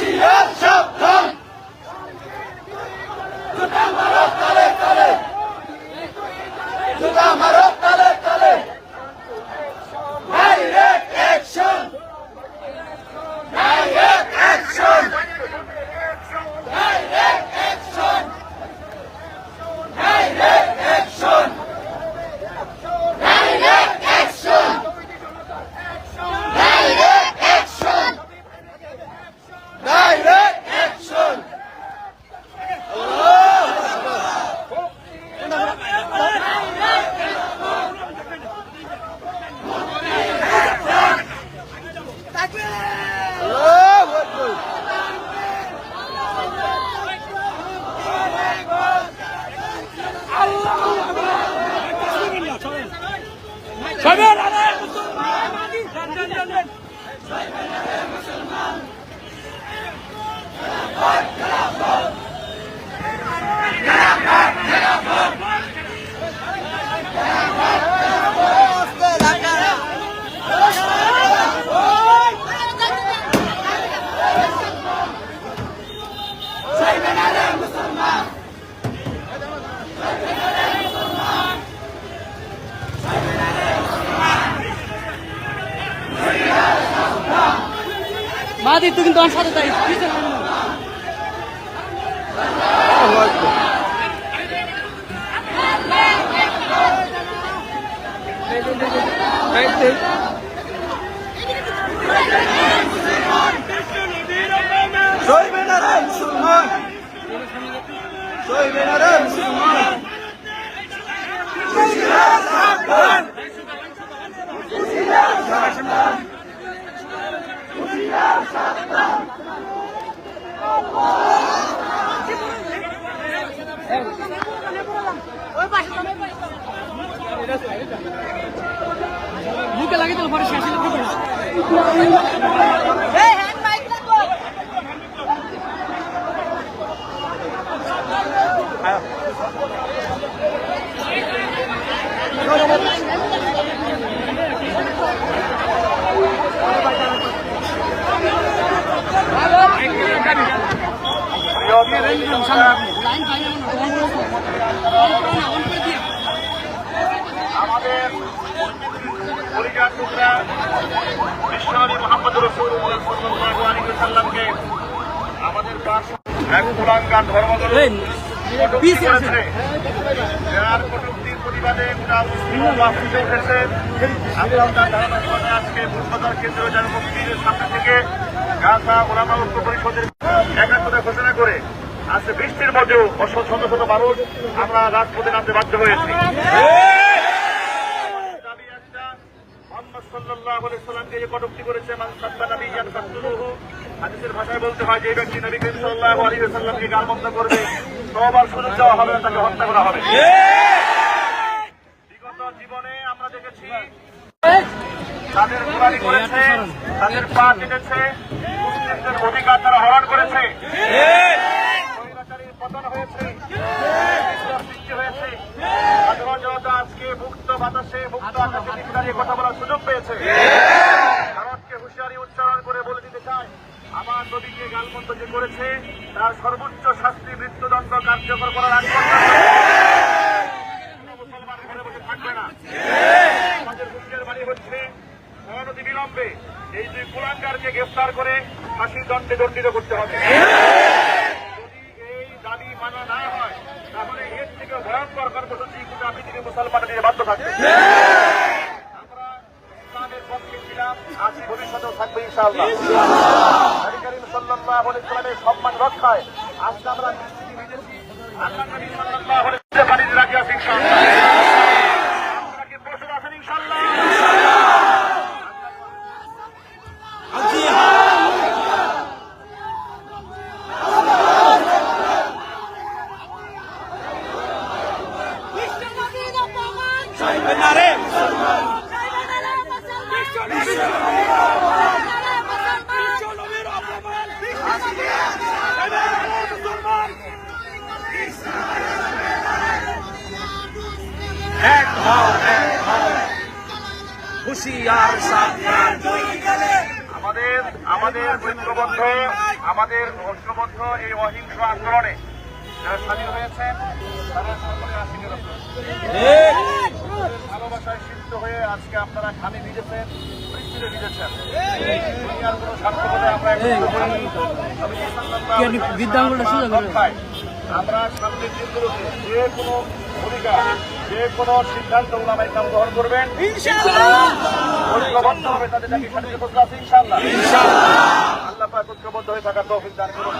도시야! সবের আরে মুসলমান সবের আরে মুসলমান মাদি তুই কিন্তু আমার সাথে যাই পিছনে আনো। সইবে না রে মুসলমান সইবে না রে মুসলমান মুখে লাগিয়ে দিল পরে শেষ পরিবার টুকরা বিশ্বনবী মোহাম্মদ রসুল্লাহ সাল্লাল্লাহু আলাইহি সাল্লামকে আমাদের পাশ এক কুলাঙ্গার। যার কটুক্তির প্রতিবাদে গোটা মুসলিম ফুটে উঠেছে আমরা তার আজকে বুধবাজার কেন্দ্র যার মুক্তির সামনে থেকে গাছা ওলামা ঐক্য পরিষদের একাত্মতা ঘোষণা করে আজকে বৃষ্টির মধ্যেও শত শত মানুষ আমরা রাজপথে নামতে বাধ্য হয়েছি। আমরা দেখেছি, তাদের করেছে, তাদের পা কেটেছে, মুসলিমদের অধিকার তারা হরণ করেছে। পতন হয়েছে হয়েছে। আজকে মুক্ত বাতাসে মুক্ত আকাশে দিকে দাঁড়িয়ে কথা বলার সুযোগ পেয়েছে। ভারতকে হুঁশিয়ারি উচ্চারণ করে বলে দিতে চাই আমার নবীকে গালমন্দ যে করেছে, তার সর্বোচ্চ শাস্তি মৃত্যুদণ্ড কার্যকর করার আগে মুসলমান বসে থাকবে না। হচ্ছে এই দুই কুলাঙ্গারকে গ্রেফতার করে ফাঁসির দণ্ডে দণ্ডিত করতে হবে। ওয়াসাল্লামের সম্মান রক্ষায় আজকে আমরা নিশ্চিত হয়েছি আল্লাহ নবী সাল্লাল্লাহু আলাইহি ওয়াসাল্লাম বাড়িতে রাখি আছি ইনশাআল্লাহ আমরা কি প্রস্তুত আছেন ইনশাআল্লাহ বিশ্বনবীর অপমান। সইবে না রে চাইবে না রে মুসলমান। চাইবে না রে মুসলমান। নবীর অপমান এক হও এক হও হুশিয়ার আমাদের আমাদের ঐক্যবদ্ধ আমাদের ঐক্যবদ্ধ এই অহিংস আন্দোলনে যারা স্বাধীন হয়েছেন তারা সকলে আশীর্বাদ ভালোবাসায় সিদ্ধ হয়ে আজকে আপনারা খানি ভিজেছেন বৃষ্টিতে ভিজেছেন। দুনিয়ার কোনো স্বার্থ বলে আমরা একত্রিত করিনি। আমরা সামনের দিনগুলোতে যে কোনো ভূমিকা যে কোনো সিদ্ধান্ত ওলামাই কাম গ্রহণ করবেন। ঐক্যবদ্ধ হবে তাদের নাকি আছে আল্লাহ পাক ঐক্যবদ্ধ হয়ে থাকার তৌফিক দান করুন।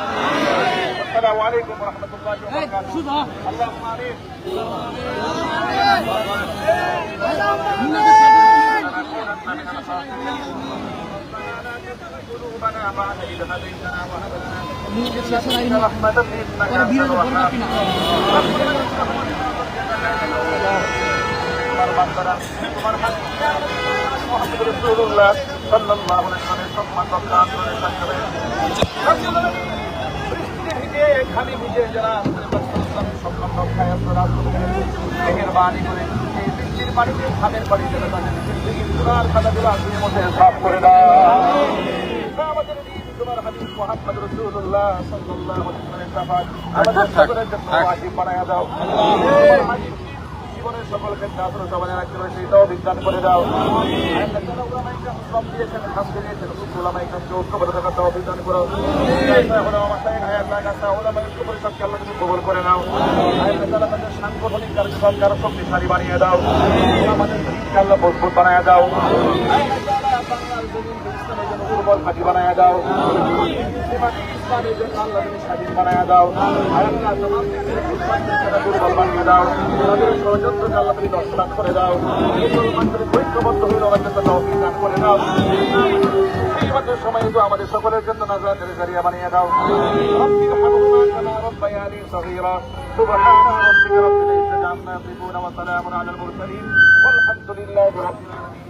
আসসালামু আলাইকুম রাহমাতুল্লাহি আমিন। খালি ভিজে যারা সম্মান রক্ষায় আপনারা মেহেরবানি করে বৃষ্টির পানিতে খামের পানি যারা তাদের জিন্দগির গুনার খাতাগুলো আগুনের মধ্যে সাফ করে দাও। আমাদের তোমার হাবিব মোহাম্মদ রাসূলুল্লাহ সাল্লাল্লাহু আলাইহি ওয়াসাল্লামের শাফাত আমাদের সকলের জন্য ওয়াজিব বানায়া দাও। তোমার হাবিব জীবনের সকল ক্ষেত্রে আসলে সবাই রাখতে পারে সেটাও বিজ্ঞান করে দাও। করো করে আল্লাহ সাংগঠনিক কার্যক্রমকে আরও শক্তিশালী বানিয়ে দাও আমাদের মজবুত বানিয়ে দাও আল্লাহ তাআলা বাংলার জমিনকে ইসলামের জন্য দুর্বল ঘাঁটি বানিয়ে দাও সীমাকে ইসলামের জন্য আল্লাহ তুমি স্বাধীন বানিয়ে দাও আল্লাহ তোমাদের ইসলামকে দুর্বল বানিয়ে দাও তাদের ষড়যন্ত্রকে আল্লাহ তুমি দর্শন করে দাও মুসলমানদের ঐক্যবদ্ধ হইল আমাদের জন্য অভিযান করে দাও এই মাত্র সময় তো আমাদের সকলের জন্য নাজাতের জারিয়া বানিয়ে দাও رب ارحمهما كما ربياني صغيرا سبحان ربك رب العزة عما يصفون وسلام على المرسلين والحمد لله رب العالمين